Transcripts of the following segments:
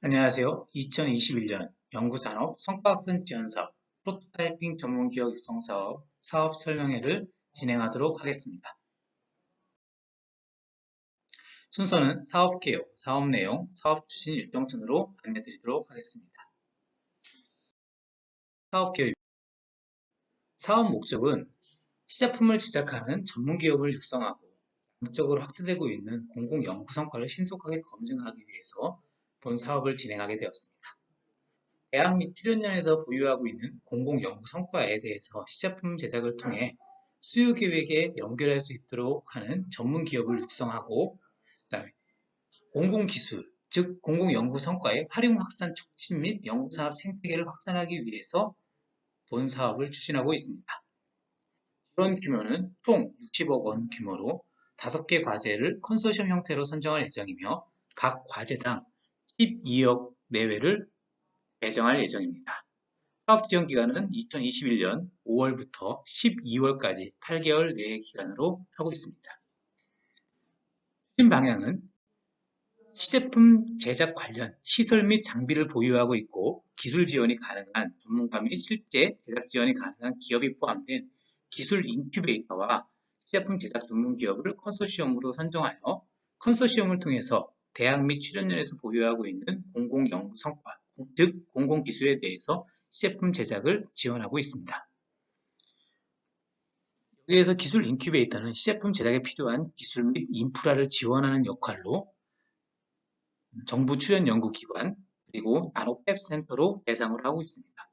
안녕하세요. 2021년 연구산업 성과학선 지원사업 프로토타이핑 전문기업 육성사업 사업 설명회를 진행하도록 하겠습니다. 순서는 사업 개요, 사업 내용, 사업 추진 일정 순으로 안내드리도록 하겠습니다. 사업 개요 사업 목적은 시제품을 제작하는 전문기업을 육성하고 양적으로 확대되고 있는 공공연구 성과를 신속하게 검증하기 위해서 본 사업을 진행하게 되었습니다. 대학 및 출연연에서 보유하고 있는 공공연구 성과에 대해서 시제품 제작을 통해 수요 계획에 연결할 수 있도록 하는 전문 기업을 육성하고 그다음에 공공 기술, 즉 공공 연구 성과의 활용 확산 촉진 및 연구 산업 생태계를 확산하기 위해서 본 사업을 추진하고 있습니다. 이런 규모는 총 60억 원 규모로 5개 과제를 컨소시엄 형태로 선정할 예정이며 각 과제당 12억 내외를 배정할 예정입니다. 사업 지원 기간은 2021년 5월부터 12월까지 8개월 내의 기간으로 하고 있습니다. 추진 방향은 시제품 제작 관련 시설 및 장비를 보유하고 있고 기술 지원이 가능한 전문가 및 실제 제작 지원이 가능한 기업이 포함된 기술 인큐베이터와 시제품 제작 전문 기업을 컨소시엄으로 선정하여 컨소시엄을 통해서 대학 및 출연연에서 보유하고 있는 공공연구 성과, 즉 공공기술에 대해서 시제품 제작을 지원하고 있습니다. 여기에서 기술 인큐베이터는 시제품 제작에 필요한 기술 및 인프라를 지원하는 역할로 정부 출연 연구기관 그리고 나노팹 센터로 대상을 하고 있습니다.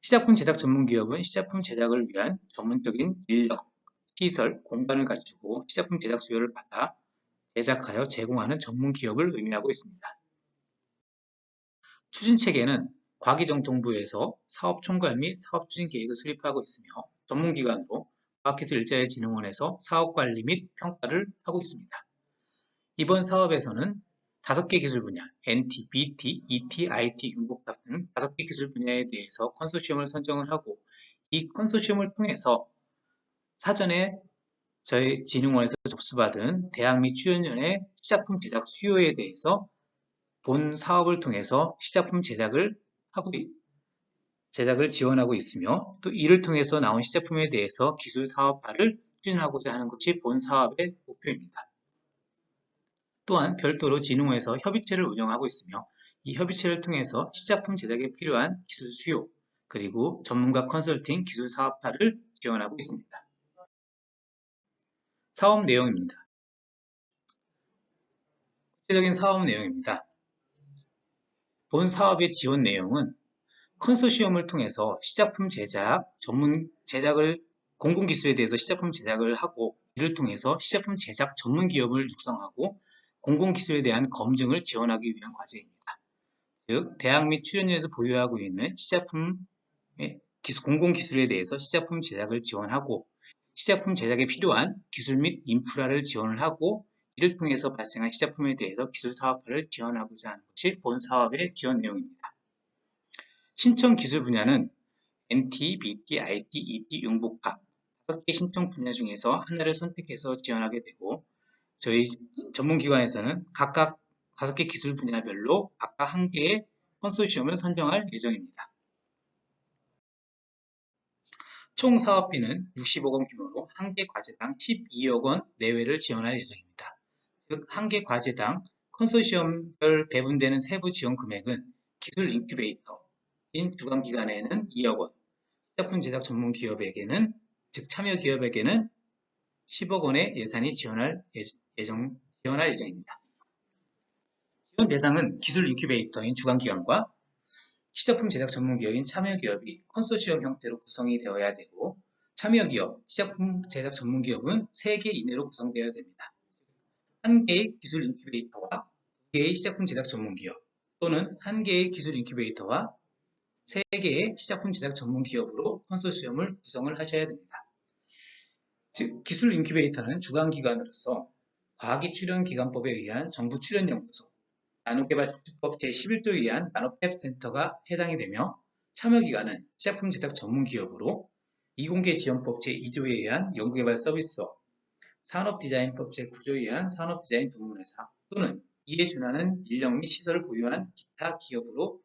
시제품 제작 전문 기업은 시제품 제작을 위한 전문적인 인력, 시설, 공간을 갖추고 시제품 제작 수요를 받아 제작하여 제공하는 전문 기업을 의미하고 있습니다. 추진 체계는 과기정통부에서 사업 총괄 및 사업 추진 계획을 수립하고 있으며 전문기관으로 과학기술일자리진흥원에서 사업 관리 및 평가를 하고 있습니다. 이번 사업에서는 5개 기술 분야, NT, BT, ET, IT, 응복답 등 5개 기술 분야에 대해서 컨소시엄을 선정을 하고 이 컨소시엄을 통해서 사전에 저희 진흥원에서 접수받은 대학 및 출연연의 시작품 제작 수요에 대해서 본 사업을 통해서 시작품 제작을 하고 제작을 지원하고 있으며 또 이를 통해서 나온 시작품에 대해서 기술 사업화를 추진하고자 하는 것이 본 사업의 목표입니다. 또한 별도로 진흥원에서 협의체를 운영하고 있으며 이 협의체를 통해서 시작품 제작에 필요한 기술 수요 그리고 전문가 컨설팅 기술 사업화를 지원하고 있습니다. 사업 내용입니다. 구체적인 사업 내용입니다. 본 사업의 지원 내용은 컨소시엄을 통해서 시작품 제작, 전문 제작을 공공기술에 대해서 시작품 제작을 하고 이를 통해서 시작품 제작 전문 기업을 육성하고 공공기술에 대한 검증을 지원하기 위한 과제입니다. 즉, 대학 및 출연료에서 보유하고 있는 시작품의 기술, 공공기술에 대해서 시작품 제작을 지원하고 시제품 제작에 필요한 기술 및 인프라를 지원을 하고 이를 통해서 발생한 시제품에 대해서 기술 사업화를 지원하고자 하는 것이 본 사업의 지원 내용입니다. 신청 기술 분야는 NT, BT, IT, ET, 융복합 5개 신청 분야 중에서 하나를 선택해서 지원하게 되고 저희 전문기관에서는 각각 5개 기술 분야별로 각각 한 개의 컨소시엄을 선정할 예정입니다. 총 사업비는 60억 원 규모로 한 개 과제당 12억 원 내외를 지원할 예정입니다. 즉, 한 개 과제당 컨소시엄별 배분되는 세부 지원 금액은 기술 인큐베이터인 주관기관에는 2억 원, 제품 제작 전문 기업에게는, 즉 참여 기업에게는 10억 원의 예산이 지원할 예정, 지원할 예정입니다. 지원 대상은 기술 인큐베이터인 주관기관과 시제품 제작 전문 기업인 참여기업이 컨소시엄 형태로 구성이 되어야 되고 참여기업, 시제품 제작 전문 기업은 3개 이내로 구성되어야 됩니다. 한 개의 기술 인큐베이터와 두 개의 시제품 제작 전문 기업 또는 한 개의 기술 인큐베이터와 세 개의 시작품 제작 전문 기업으로 컨소시엄을 구성을 하셔야 됩니다. 즉, 기술 인큐베이터는 주관 기관으로서 과학기출연기관법에 의한 정부 출연연구소, 나노개발특법 제11조 에 의한 나노팹센터가 해당이 되며 참여기관은 시작품 제작 전문기업으로 이공개지원법 제2조에 의한 연구개발 서비스업, 산업디자인법 제9조에 의한 산업디자인 전문회사 또는 이에 준하는 인력 및 시설을 보유한 기타 기업으로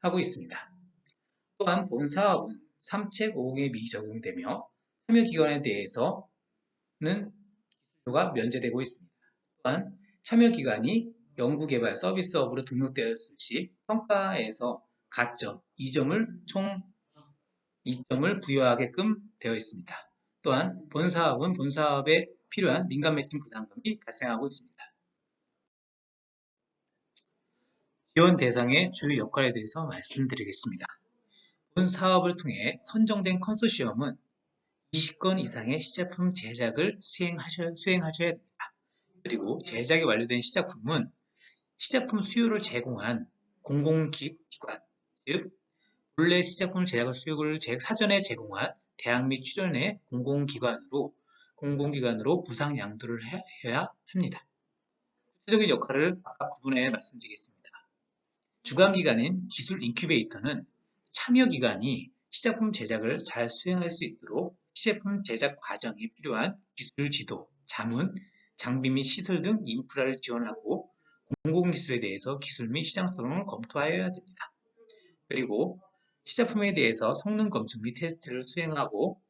하고 있습니다. 또한 본 사업은 3책 5공에 미적용되며 참여기관에 대해서는 기술료가 면제되고 있습니다. 또한 참여기관이 연구개발 서비스업으로 등록되었을 시 평가에서 가점 2점을 총 2점을 부여하게끔 되어 있습니다. 또한 본 사업은 본 사업에 필요한 민간 매칭 부담금이 발생하고 있습니다. 지원 대상의 주요 역할에 대해서 말씀드리겠습니다. 본 사업을 통해 선정된 컨소시엄은 20건 이상의 시제품 제작을 수행하셔야, 수행하셔야 됩니다. 그리고 제작이 완료된 시작품은 시작품 수요를 제공한 공공기관, 즉 본래 시작품 제작 수요를 사전에 제공한 대학 및 출연의 공공기관으로 공공기관으로 부상 양도를 해야 합니다. 구체적인 역할을 아까 구분해 말씀드리겠습니다. 주관기관인 기술 인큐베이터는 참여기관이 시작품 제작을 잘 수행할 수 있도록 시제품 제작 과정에 필요한 기술 지도, 자문, 장비 및 시설 등 인프라를 지원하고 공공기술에 대해서 기술 및 시장성을 검토하여야 됩니다. 그리고 시제품에 대해서 성능 검증 및 테스트를 수행하고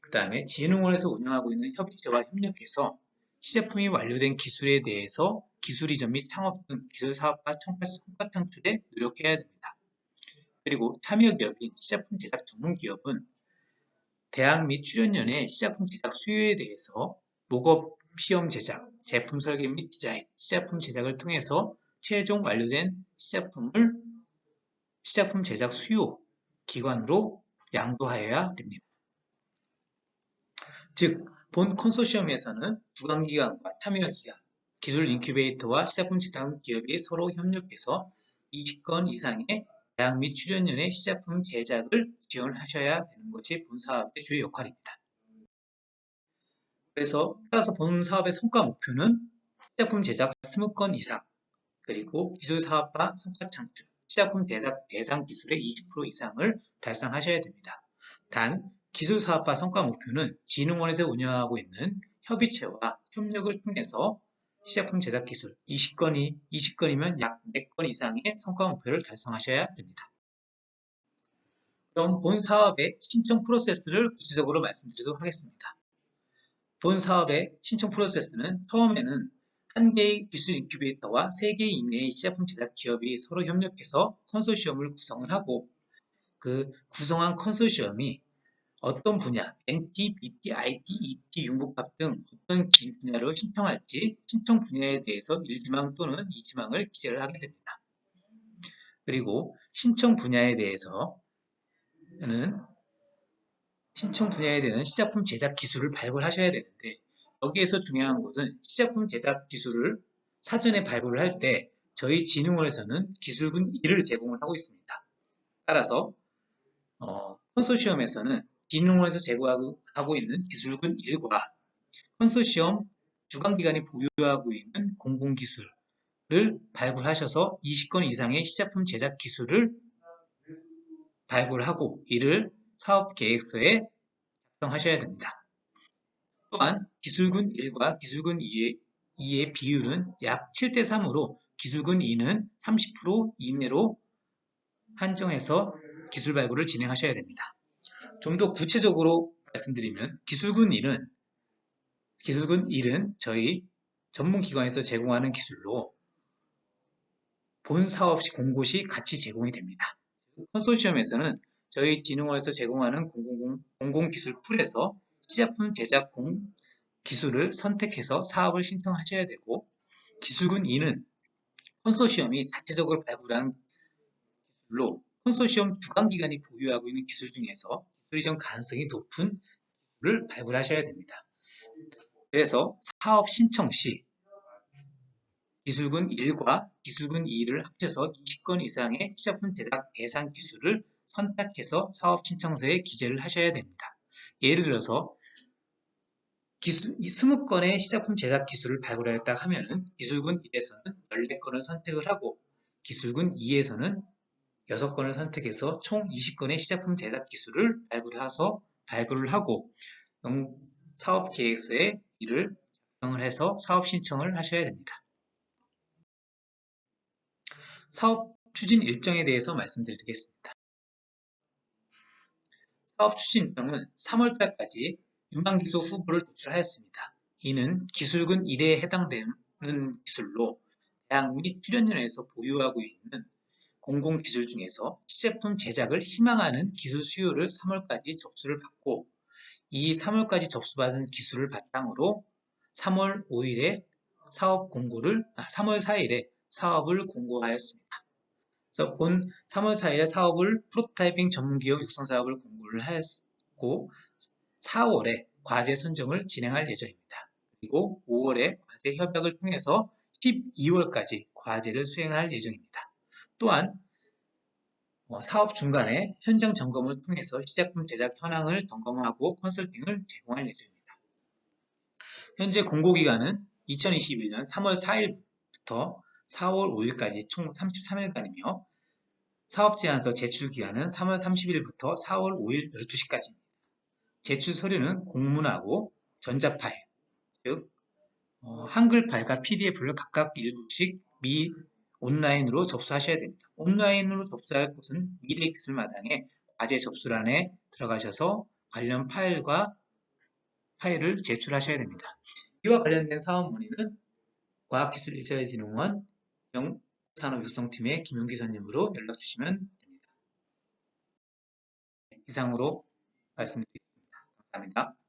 그 다음에 진흥원에서 운영하고 있는 협의체와 협력해서 시제품이 완료된 기술에 대해서 기술 이전 및 창업 등 기술 사업과 성과 창출에 노력해야 됩니다. 그리고 참여 기업인 시제품 제작 전문 기업은 대학 및 출연연의 시제품 제작 수요에 대해서 모업 시험 제작, 제품 설계 및 디자인, 시제품 제작을 통해서 최종 완료된 시제품을 시제품 제작 수요 기관으로 양도하여야 됩니다. 즉, 본 컨소시엄에서는 주관기관과 참여기관, 기술 인큐베이터와 시작품 제작 기업이 서로 협력해서 20건 이상의 대학 및 출연연의 시작품 제작을 지원하셔야 되는 것이 본 사업의 주요 역할입니다. 그래서 따라서 본 사업의 성과 목표는 시작품 제작 20건 이상, 그리고 기술 사업화 성과 창출, 시작품 대상, 대상 기술의 20% 이상을 달성하셔야 됩니다. 단, 기술 사업화 성과 목표는 진흥원에서 운영하고 있는 협의체와 협력을 통해서 시제품 제작 기술 20건이 20건이면 약 4건 이상의 성과 목표를 달성하셔야 됩니다. 그럼 본 사업의 신청 프로세스를 구체적으로 말씀드리도록 하겠습니다. 본 사업의 신청 프로세스는 처음에는 한 개의 기술 인큐베이터와 세 개 이내의 시제품 제작 기업이 서로 협력해서 컨소시엄을 구성을 하고 그 구성한 컨소시엄이 어떤 분야, NT, BT, IT, ET, 융복합 등 어떤 분야로 신청할지 신청 분야에 대해서 1지망 또는 2지망을 기재를 하게 됩니다. 그리고 신청 분야에 대해서는 신청 분야에 대한 시작품 제작 기술을 발굴하셔야 되는데 여기에서 중요한 것은 시작품 제작 기술을 사전에 발굴을 할 때 저희 진흥원에서는 기술군 1을 제공을 하고 있습니다. 따라서 어, 컨소시엄에서는 진흥원에서 제공하고 있는 기술군 1과 컨소시엄 주관기관이 보유하고 있는 공공기술을 발굴하셔서 20건 이상의 시작품 제작 기술을 발굴하고 이를 사업 계획서에 작성하셔야 됩니다. 또한 기술군 1과 기술군 2의, 2의 비율은 약 7대 3으로 기술군 2는 30% 이내로 한정해서 기술 발굴을 진행하셔야 됩니다. 좀 더 구체적으로 말씀드리면 기술군 1은 기술군 1은 저희 전문기관에서 제공하는 기술로 본 사업 시 공고 시 같이 제공이 됩니다. 컨소시엄에서는 저희 진흥원에서 제공하는 공공, 공공기술 풀에서 시제품 제작 공 기술을 선택해서 사업을 신청하셔야 되고 기술군 2는 컨소시엄이 자체적으로 발굴한 기술로 컨소시엄 주관기관이 보유하고 있는 기술 중에서 수리전 가능성이 높은 기술을 발굴하셔야 됩니다. 그래서 사업 신청 시 기술군 1과 기술군 2를 합쳐서 20건 이상의 시제품 제작 대상 기술을 선택해서 사업 신청서에 기재를 하셔야 됩니다. 예를 들어서 기술, 20건의 시작품 제작 기술을 발굴하였다 하면은 기술군 1에서는 14건을 선택을 하고 기술군 2에서는 6건을 선택해서 총 20건의 시작품 제작 기술을 발굴해서 발굴을 하고 사업 계획서에 이를 작성을 해서 사업 신청을 하셔야 됩니다. 사업 추진 일정에 대해서 말씀드리겠습니다. 사업 추진 일정은 3월달까지 유망기소 후보를 도출하였습니다. 이는 기술군 1회에 해당되는 기술로 대학 및 출연연에서 보유하고 있는 공공기술 중에서 시제품 제작을 희망하는 기술 수요를 3월까지 접수를 받고 이 3월까지 접수받은 기술을 바탕으로 3월 5일에 사업 공고를 아, 3월 4일에 사업을 공고하였습니다. 그래서 본 3월 4일에 사업을 프로타이핑 전문기업 육성 사업을 공고를 하였고 4월에 과제 선정을 진행할 예정입니다. 그리고 5월에 과제 협약을 통해서 12월까지 과제를 수행할 예정입니다. 또한 어, 사업 중간에 현장 점검을 통해서 시작품 제작 현황을 점검하고 컨설팅을 제공할 예정입니다. 현재 공고기간은 2021년 3월 4일부터 4월 5일까지 총 33일간이며 사업 제안서 제출 기간은 3월 30일부터 4월 5일 12시까지입니다. 제출 서류는 공문하고 전자파일, 즉 어, 한글 파일과 PDF를 각각 일부씩 미 온라인으로 접수하셔야 됩니다. 온라인으로 접수할 곳은 미래기술마당에 과제 접수란에 들어가셔서 관련 파일과 파일을 제출하셔야 됩니다. 이와 관련된 사업 문의는 과학기술일자리진흥원 영 산업육성팀의 김용기 선님으로 연락 주시면 됩니다. 이상으로 말씀드리겠습니다. 감사합니다.